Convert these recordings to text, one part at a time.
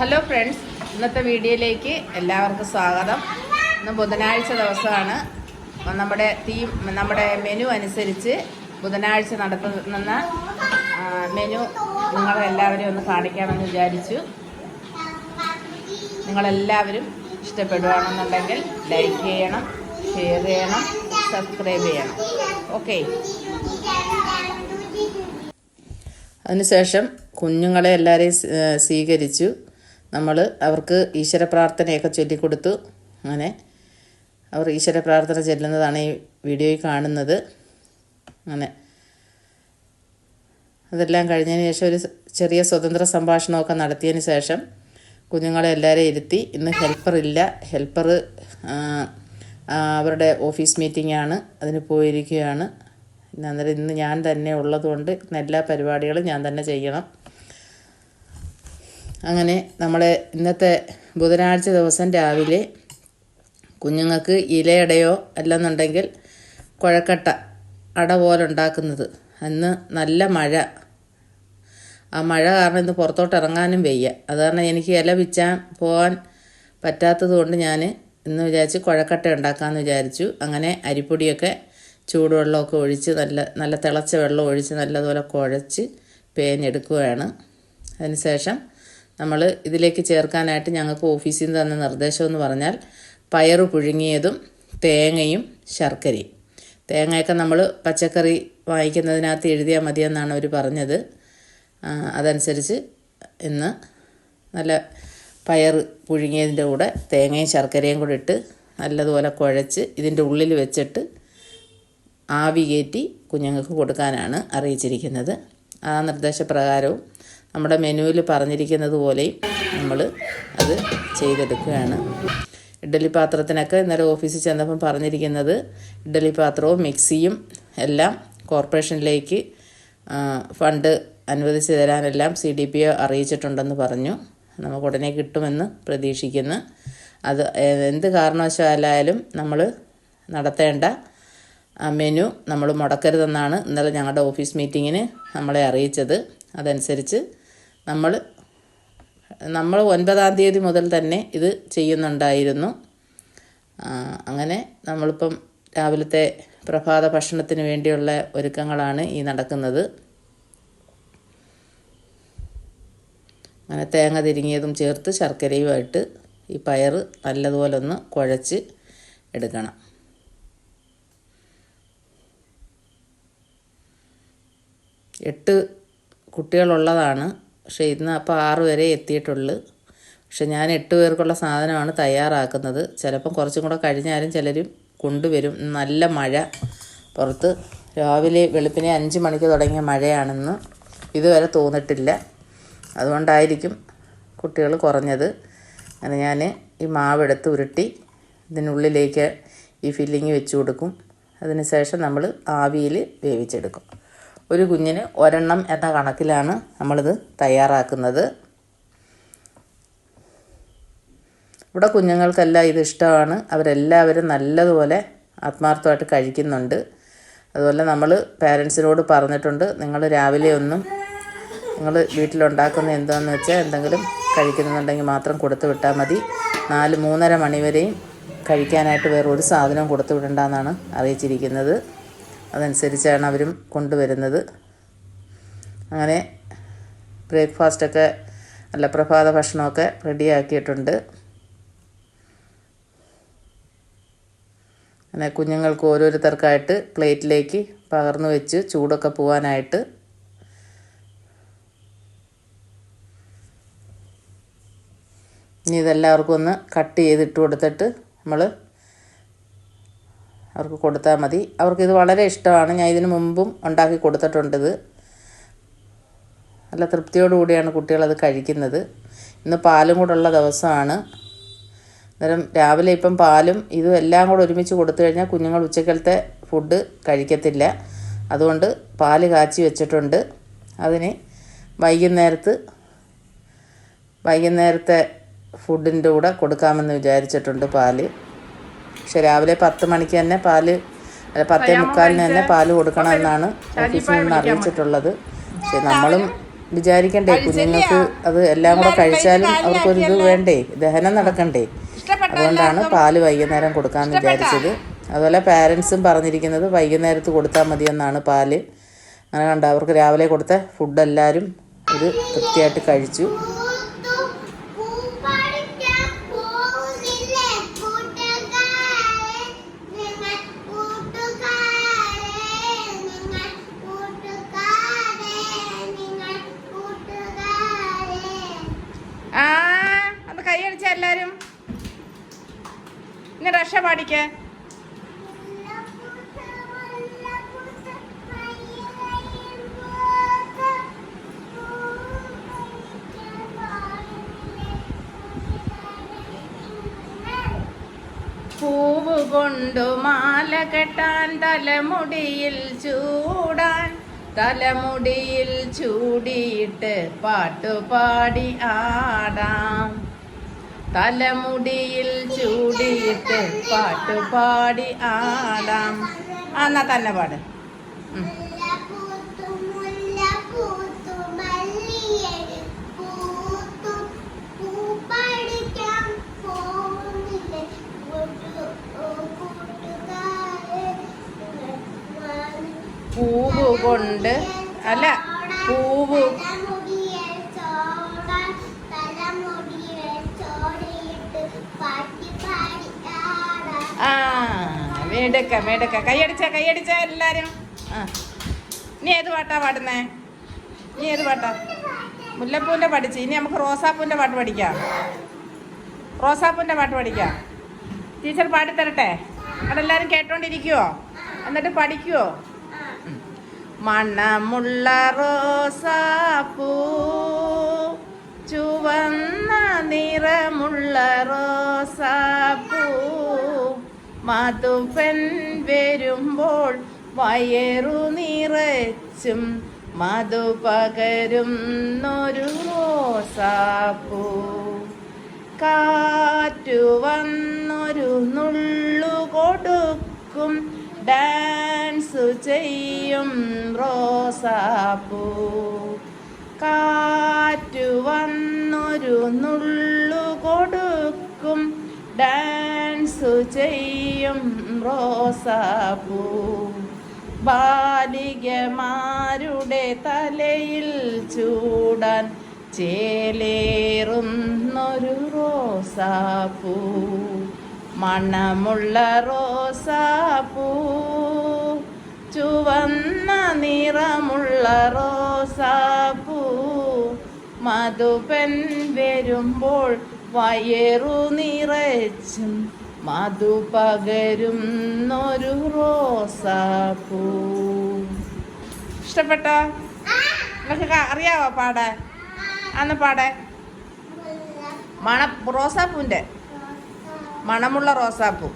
Hello friends ഇന്നത്തെ വീഡിയോയിലേക്ക് എല്ലാവർക്കും സ്വാഗതം. ഇന്ന് ബുധനാഴ്ച ദിവസമാണ്. നമ്മുടെ തീം നമ്മുടെ മെനു അനുസരിച്ച് ബുധനാഴ്ച നടത്തുന്ന മെനു നിങ്ങളെല്ലാവരും ഒന്ന് കാണിക്കാമെന്ന് വിചാരിച്ചു. നിങ്ങളെല്ലാവരും ഇഷ്ടപ്പെടുകയാണെന്നുണ്ടെങ്കിൽ ലൈക്ക് ചെയ്യണം ഷെയർ ചെയ്യണം സബ്സ്ക്രൈബ് ചെയ്യണം. ഓക്കെ അതിനുശേഷം കുഞ്ഞുങ്ങളെ എല്ലാവരെയും സ്വീകരിച്ചു. നമ്മൾ അവർക്ക് ഈശ്വര പ്രാർത്ഥനയൊക്കെ ചൊല്ലിക്കൊടുത്തു. അങ്ങനെ അവർ ഈശ്വര പ്രാർത്ഥന ചെല്ലുന്നതാണ് ഈ വീഡിയോയിൽ കാണുന്നത്. അങ്ങനെ. അതെല്ലാം കഴിഞ്ഞതിന് ശേഷം ഒരു ചെറിയ സ്വതന്ത്ര സംഭാഷണമൊക്കെ നടത്തിയതിന് ശേഷം കുഞ്ഞുങ്ങളെ എല്ലാവരെയും ഇരുത്തി ഇന്ന് ഹെൽപ്പർ ഇല്ല. അവരുടെ ഓഫീസ് മീറ്റിംഗ് ആണ് അതിന് പോയിരിക്കുകയാണ്. അന്നേരം ഇന്ന് ഞാൻ തന്നെ ഉള്ളതുകൊണ്ട് ഇന്ന് എല്ലാ പരിപാടികളും ഞാൻ തന്നെ ചെയ്യണം. അങ്ങനെ നമ്മളെ ഇന്നത്തെ ബുധനാഴ്ച ദിവസം രാവിലെ കുഞ്ഞുങ്ങൾക്ക് ഇലയടയോ അല്ലെന്നുണ്ടെങ്കിൽ കുഴക്കട്ട അട പോലെ ഉണ്ടാക്കുന്നത് അന്ന് നല്ല മഴ. ആ മഴ കാരണം ഇന്ന് പുറത്തോട്ട് ഇറങ്ങാനും വയ്യ. അത് കാരണം എനിക്ക് ഇല വിച്ചാൻ പോകാൻ പറ്റാത്തത് കൊണ്ട് ഞാൻ ഇന്ന് വിചാരിച്ച് കുഴക്കട്ട ഉണ്ടാക്കാമെന്ന് വിചാരിച്ചു. അങ്ങനെ അരിപ്പൊടിയൊക്കെ ചൂടുവെള്ളമൊക്കെ ഒഴിച്ച് നല്ല നല്ല തിളച്ച വെള്ളം ഒഴിച്ച് നല്ലതുപോലെ കുഴച്ച് പേനെടുക്കുകയാണ്. അതിനുശേഷം നമ്മൾ ഇതിലേക്ക് ചേർക്കാനായിട്ട് ഞങ്ങൾക്ക് ഓഫീസിൽ നിന്ന് തന്ന നിർദ്ദേശം എന്ന് പറഞ്ഞാൽ പയർ പുഴുങ്ങിയതും തേങ്ങയും ശർക്കരയും. തേങ്ങയൊക്കെ നമ്മൾ പച്ചക്കറി വാങ്ങിക്കുന്നതിനകത്ത് എഴുതിയാൽ മതിയെന്നാണ് അവർ പറഞ്ഞത്. അതനുസരിച്ച് ഇന്ന് നല്ല പയർ പുഴുങ്ങിയതിന്റെ കൂടെ തേങ്ങയും ശർക്കരയും കൂടെ ഇട്ട് നല്ലതുപോലെ കുഴച്ച് ഇതിന്റെ ഉള്ളിൽ വെച്ചിട്ട് ആവി കയറ്റി കുഞ്ഞുങ്ങൾക്ക് കൊടുക്കാനാണ് അറിയിച്ചിരിക്കുന്നത്. ആ നിർദ്ദേശപ്രകാരവും നമ്മുടെ മെനുവിൽ പറഞ്ഞിരിക്കുന്നത് പോലെയും നമ്മൾ അത് ചെയ്തെടുക്കുകയാണ്. ഇഡ്ഡലി പാത്രത്തിനൊക്കെ ഇന്നലെ ഓഫീസിൽ ചെന്നപ്പം പറഞ്ഞിരിക്കുന്നത് ഇഡ്ഡലി പാത്രവും മിക്സിയും എല്ലാം കോർപ്പറേഷനിലേക്ക് ഫണ്ട് അനുവദിച്ചു തരാനെല്ലാം സി ഡി പി ഒ അറിയിച്ചിട്ടുണ്ടെന്ന് പറഞ്ഞു. നമുക്ക് ഉടനെ കിട്ടുമെന്ന് പ്രതീക്ഷിക്കുന്നു. അത് എന്ത് കാരണവശാലായാലും നമ്മൾ നടത്തേണ്ട മെനു നമ്മൾ മുടക്കരുതെന്നാണ് ഇന്നലെ ഞങ്ങളുടെ ഓഫീസ് മീറ്റിങ്ങിന് നമ്മളെ അറിയിച്ചത്. അതനുസരിച്ച് നമ്മൾ നമ്മൾ ഒൻപതാം തീയതി മുതൽ തന്നെ ഇത് ചെയ്യുന്നുണ്ടായിരുന്നു. അങ്ങനെ നമ്മളിപ്പം രാവിലത്തെ പ്രഭാത ഭക്ഷണത്തിന് വേണ്ടിയുള്ള ഒരുക്കങ്ങളാണ് ഈ നടക്കുന്നത്. അങ്ങനെ തേങ്ങ തിരിങ്ങിയതും ചേർത്ത് ശർക്കരയുമായിട്ട് ഈ പയർ നല്ലതുപോലെ ഒന്ന് കുഴച്ച് എടുക്കണം. എട്ട് കുട്ടികളുള്ളതാണ് പക്ഷേ ഇന്ന് അപ്പോൾ ആറ് വരെ എത്തിയിട്ടുള്ളൂ. പക്ഷെ ഞാൻ എട്ട് പേർക്കുള്ള സാധനമാണ് തയ്യാറാക്കുന്നത്. ചിലപ്പം കുറച്ചും കൂടെ കഴിഞ്ഞാലും ചിലരും കൊണ്ടുവരും. നല്ല മഴ. പുറത്ത് രാവിലെ വെളുപ്പിനെ അഞ്ച് മണിക്ക് തുടങ്ങിയ മഴയാണെന്ന്. ഇതുവരെ തോന്നിട്ടില്ല. അതുകൊണ്ടായിരിക്കും കുട്ടികൾ കുറഞ്ഞത്. അങ്ങനെ ഞാൻ ഈ മാവെടുത്ത് ഉരുട്ടി ഇതിനുള്ളിലേക്ക് ഈ ഫില്ലിങ് വെച്ച് കൊടുക്കും. അതിനുശേഷം നമ്മൾ ആവിയിൽ വേവിച്ചെടുക്കും. ഒരു കുഞ്ഞിന് ഒരെണ്ണം എന്ന കണക്കിലാണ് നമ്മളിത് തയ്യാറാക്കുന്നത്. ഇവിടെ കുഞ്ഞുങ്ങൾക്കെല്ലാം ഇത് ഇഷ്ടമാണ്. അവരെല്ലാവരും നല്ലതുപോലെ ആത്മാർത്ഥമായിട്ട് കഴിക്കുന്നുണ്ട്. അതുപോലെ നമ്മൾ പാരൻസിനോട് പറഞ്ഞിട്ടുണ്ട് നിങ്ങൾ രാവിലെ ഒന്നും നിങ്ങൾ വീട്ടിലുണ്ടാക്കുന്ന എന്താണെന്ന് വെച്ചാൽ എന്തെങ്കിലും കഴിക്കുന്നുണ്ടെങ്കിൽ മാത്രം കൊടുത്തു വിട്ടാൽ മതി. നാല് മൂന്നര മണിവരെയും കഴിക്കാനായിട്ട് വേറൊരു സാധനവും കൊടുത്തു വിടണ്ടെന്നാണ് അറിയിച്ചിരിക്കുന്നത്. അതനുസരിച്ചാണ് അവരും കൊണ്ടുവരുന്നത്. അങ്ങനെ ബ്രേക്ക്ഫാസ്റ്റൊക്കെ അല്ല പ്രഭാത ഭക്ഷണമൊക്കെ റെഡിയാക്കിയിട്ടുണ്ട്. അങ്ങനെ കുഞ്ഞുങ്ങൾക്ക് ഓരോരുത്തർക്കായിട്ട് പ്ലേറ്റിലേക്ക് പകർന്നു വെച്ച് ചൂടൊക്കെ പോവാനായിട്ട് ഇനി ഇതെല്ലാവർക്കും ഒന്ന് കട്ട് ചെയ്തിട്ട് കൊടുത്തിട്ട് നമ്മൾ അവർക്ക് കൊടുത്താൽ മതി. അവർക്കിത് വളരെ ഇഷ്ടമാണ്. ഞാൻ ഇതിനു മുമ്പും ഉണ്ടാക്കി കൊടുത്തിട്ടുണ്ടിത് നല്ല തൃപ്തിയോടുകൂടിയാണ് കുട്ടികളത് കഴിക്കുന്നത്. ഇന്ന് പാലും കൂടെ ഉള്ള ദിവസമാണ്. അന്നേരം രാവിലെ ഇപ്പം പാലും ഇതും എല്ലാം കൂടെ ഒരുമിച്ച് കൊടുത്തു കഴിഞ്ഞാൽ കുഞ്ഞുങ്ങൾ ഉച്ചക്കലത്തെ ഫുഡ് കഴിക്കത്തില്ല. അതുകൊണ്ട് പാൽ കാച്ചി വെച്ചിട്ടുണ്ട്. അതിന് വൈകുന്നേരത്ത് വൈകുന്നേരത്തെ ഫുഡിന്റെ കൂടെ കൊടുക്കാമെന്ന് വിചാരിച്ചിട്ടുണ്ട് പാൽ. പക്ഷെ രാവിലെ പത്ത് മണിക്ക് തന്നെ പാൽ അല്ല പത്തേ മുക്കാലിന് തന്നെ പാൽ കൊടുക്കണം എന്നാണ് ഓഫീസിൽ നിന്ന് അറിയിച്ചിട്ടുള്ളത്. പക്ഷെ നമ്മളും വിചാരിക്കണ്ടേ കുഞ്ഞുങ്ങൾക്ക് അത് എല്ലാം കൂടെ കഴിച്ചാലും അവർക്കൊരു ഇത് വേണ്ടേ ദഹനം നടക്കണ്ടേ. അതുകൊണ്ടാണ് പാൽ വൈകുന്നേരം കൊടുക്കാമെന്ന് വിചാരിച്ചത്. അതുപോലെ പാരൻസും പറഞ്ഞിരിക്കുന്നത് വൈകുന്നേരത്ത് കൊടുത്താൽ മതിയെന്നാണ് പാൽ. അങ്ങനെ കണ്ട അവർക്ക് രാവിലെ കൊടുത്ത ഫുഡ് എല്ലാവരും ഇത് തൃപ്തിയായിട്ട് കഴിച്ചു പൂത്തു പൂപ്പറിക്കാൻ പോകുന്നില്ലേ കൂട്ടുകാരെ നിങ്ങൾ കൂട്ടുകാരെ നിങ്ങൾ കൂട്ടുകാരെ നിങ്ങൾ കൂട്ടുകാരെ ആ കൈയടിച്ച എല്ലാരും ഇനി രക്ഷ പാടിക്കേ. പൂവ് കൊണ്ടു മാല കെട്ടാൻ തലമുടിയിൽ ചൂടാൻ തലമുടിയിൽ ചൂടിയിട്ട് പാട്ടുപാടി ആടാം. തലമുടിയിൽ ചൂടിയിട്ട് പാട്ടുപാടി ആടാം. ആ എന്നാ തന്നെ പാട്. പൂവ് കൊണ്ട് അല്ല പൂവ് മേടക്ക മേടക്ക. കൈയടിച്ച കൈയടിച്ച എല്ലാരും. ആ. നീ ഏത് പാട്ടാ പാടുന്നേ? നീ ഏത് പാട്ടാ? മുല്ലപ്പൂവിന്റെ പഠിച്ച്. ഇനി നമുക്ക് റോസാപ്പൂവിന്റെ പാട്ട് പഠിക്കാം. റോസാപ്പൂവിന്റെ പാട്ട് പഠിക്കാം. ടീച്ചർ പാടിത്തരട്ടെ അവിടെ കേട്ടോണ്ടിരിക്കുവോ? എന്നിട്ട് പഠിക്കുവോ? മണമുള്ള റോസാപ്പൂ ചുവന്ന നിറമുള്ള റോസാപ്പൂ മധുപൻ വരുമ്പോൾ വയറു നിറച്ചും മധു പകരുന്നൊരു റോസാപ്പൂ. കാറ്റു വന്നൊരു നുള്ളു കൊടുക്കും ഡാൻസ് ചെയ്യും റോസാപ്പൂ. കാറ്റു വന്നൊരു നുള്ളു കൊടുക്കും ഡാൻസ് ചെയ്യും റോസാപ്പൂ ബാലികമാരുടെ തലയിൽ ചൂടാൻ ചേലേറുന്നൊരു റോസാപ്പൂ മണമുള്ള റോസാപ്പൂ ചുവന്ന നിറമുള്ള റോസാപ്പൂ മധുപൻ വരുമ്പോൾ വയറു നിറച്ചും മധു പകരുന്നൊരു റോസാപ്പൂ. ഇഷ്ടപ്പെട്ടോ? നിങ്ങൾക്ക് അറിയാവോ പാടെ? അന്ന് പാടെ. മണ റോസാപ്പൂന്റെ മണമുള്ള റോസാപ്പൂ.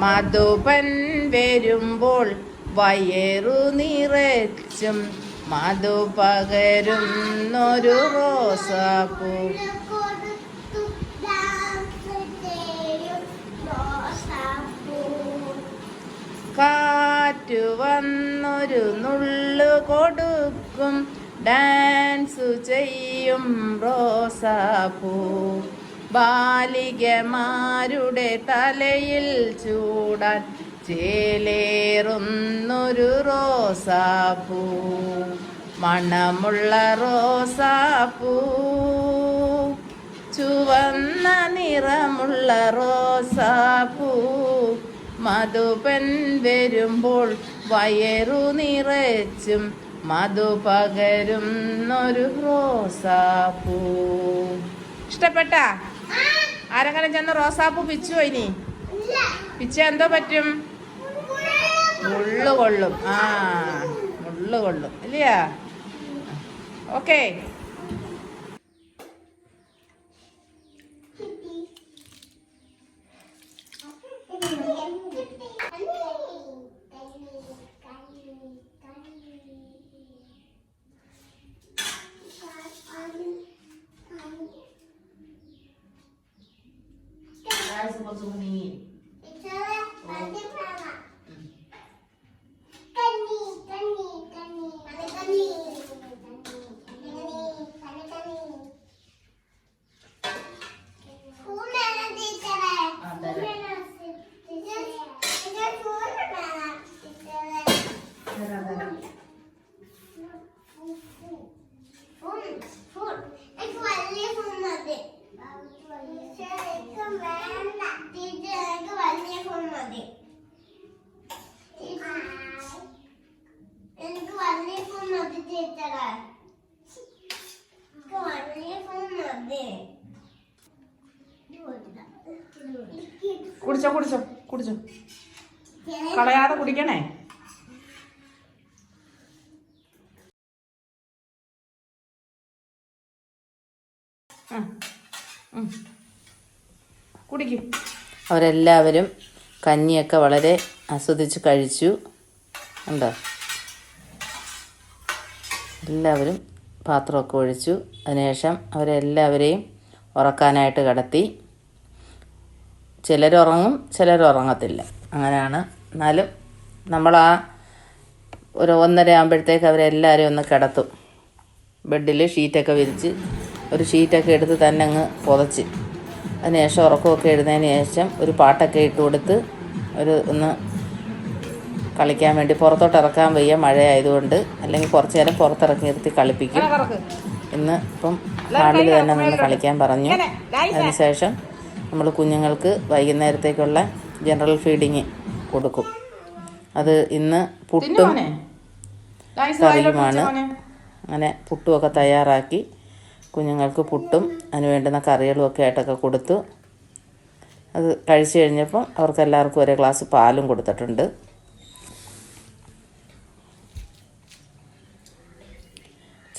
മധുപൻ വരുമ്പോൾ വയറു നിറച്ചും മധു പകരുന്നൊരു റോസാപ്പൂ. കാറ്റു വന്നൊരു നുള്ളു കൊടുക്കും. ഡാൻസു ചെയ്യും റോസാപ്പൂ. ബാലികമാരുടെ തലയിൽ ചൂടാൻ ചേലേറുന്നൊരു റോസാപ്പൂ മണമുള്ള റോസാപ്പൂ. ചുവന്ന നിറമുള്ള റോസാപ്പൂ മധുപൻ വരുമ്പോൾ വയറു നിറച്ചും മധു പകരുന്നൊരു റോസാപ്പൂ. ഇഷ്ടപ്പെട്ട? ആരെങ്കിലും ചെന്ന് റോസാപ്പൂ പിച്ചുവോ ഇനി? പിച്ച എന്തോ പറ്റും? മുള്ളു കൊള്ളും. ആ മുള്ളു കൊള്ളും. ഇല്ലയാ? Okay teacher. Come on, കുടിച്ചോ കുടിച്ചോ കുടിച്ചോ. കളയാതെ കുടിക്കണേ. കുടിക്കും. അവരെല്ലാവരും കഞ്ഞിയൊക്കെ വളരെ ആസ്വദിച്ച് കഴിച്ചു. എന്താ എല്ലാവരും പാത്രമൊക്കെ ഒഴിച്ചു. അതിനുശേഷം അവരെല്ലാവരെയും ഉറക്കാനായിട്ട് കിടത്തി. ചിലരുറങ്ങും ചിലരുറങ്ങത്തില്ല. അങ്ങനെയാണ്. എന്നാലും നമ്മൾ ആ ഒരു ഒന്നര ആകുമ്പോഴത്തേക്ക് അവരെല്ലാവരെയും ഒന്ന് കിടത്തും. ബെഡിൽ ഷീറ്റൊക്കെ വിരിച്ച് ഒരു ഷീറ്റൊക്കെ എടുത്ത് തന്നെ അങ്ങ് പുതച്ച്. അതിനുശേഷം ഉറക്കമൊക്കെ എഴുന്നതിന് ശേഷം ഒരു പാട്ടൊക്കെ ഇട്ട് കൊടുത്ത് ഒരു ഒന്ന് കളിക്കാൻ വേണ്ടി പുറത്തോട്ട് ഇറക്കാൻ വയ്യ മഴ ആയതുകൊണ്ട് അല്ലെങ്കിൽ കുറച്ച് നേരം പുറത്തിറക്കി നിർത്തി കളിപ്പിക്കും. ഇന്ന് ഇപ്പം ഹാളിൽ തന്നെ നിന്ന് കളിക്കാൻ പറഞ്ഞു. അതിനുശേഷം നമ്മൾ കുഞ്ഞുങ്ങൾക്ക് വൈകുന്നേരത്തേക്കുള്ള ജനറൽ ഫീഡിങ് കൊടുക്കും. അത് ഇന്ന് പുട്ടും കറിയുമാണ്. അങ്ങനെ പുട്ടുമൊക്കെ തയ്യാറാക്കി കുഞ്ഞുങ്ങൾക്ക് പുട്ടും അതിന് വേണ്ടുന്ന കറികളും ഒക്കെ ആയിട്ടൊക്കെ കൊടുത്തു. അത് കഴിച്ചു കഴിഞ്ഞപ്പം അവർക്കെല്ലാവർക്കും ഒരേ ഗ്ലാസ് പാലും കൊടുത്തിട്ടുണ്ട്.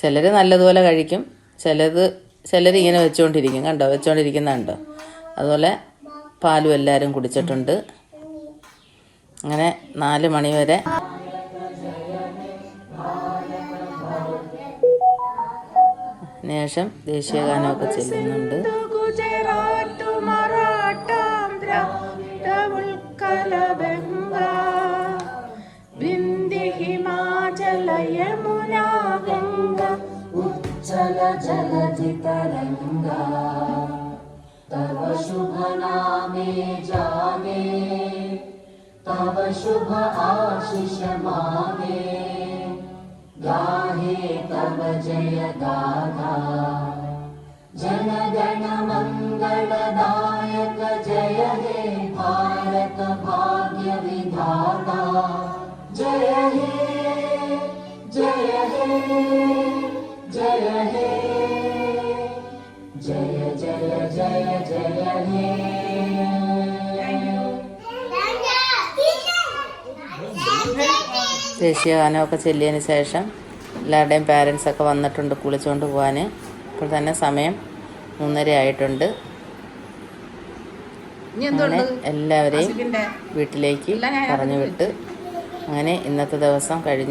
ചിലർ നല്ലതുപോലെ കഴിക്കും. ചിലത് ചിലർ ഇങ്ങനെ വെച്ചുകൊണ്ടിരിക്കും കണ്ടോ? വെച്ചുകൊണ്ടിരിക്കുന്നുണ്ട് അതുപോലെ പാലും എല്ലാവരും കുടിച്ചിട്ടുണ്ട്. അങ്ങനെ നാല് മണി വരെ ശേഷം ദേശീയഗാനമൊക്കെ ചെല്ലുന്നുണ്ട്. जन जित रङ्गा तव शुभनामे जागे। तव शुभ आशिष मागे। गाहे तव जय गाधा जनगणमङ्गलदायक जय हे भारत भाग्य विधा जय हे जय हे। जय हे जय जय जय जय हे ദേശീയഗാനമൊക്കെ ചെല്ലിയതിന് ശേഷം എല്ലാവരുടെയും പാരൻസൊക്കെ വന്നിട്ടുണ്ട് കുളിച്ചുകൊണ്ട് പോകാൻ ഇപ്പോൾ തന്നെ സമയം മൂന്നര ആയിട്ടുണ്ട് ഇനി അങ്ങനെ എന്തുണ്ട് എല്ലാവരെയും ഇതിന്റെ വീട്ടിലേക്ക് എല്ലാം ഞാൻ പറഞ്ഞു വിട്ട് അങ്ങനെ ഇന്നത്തെ ദിവസം കഴിഞ്ഞു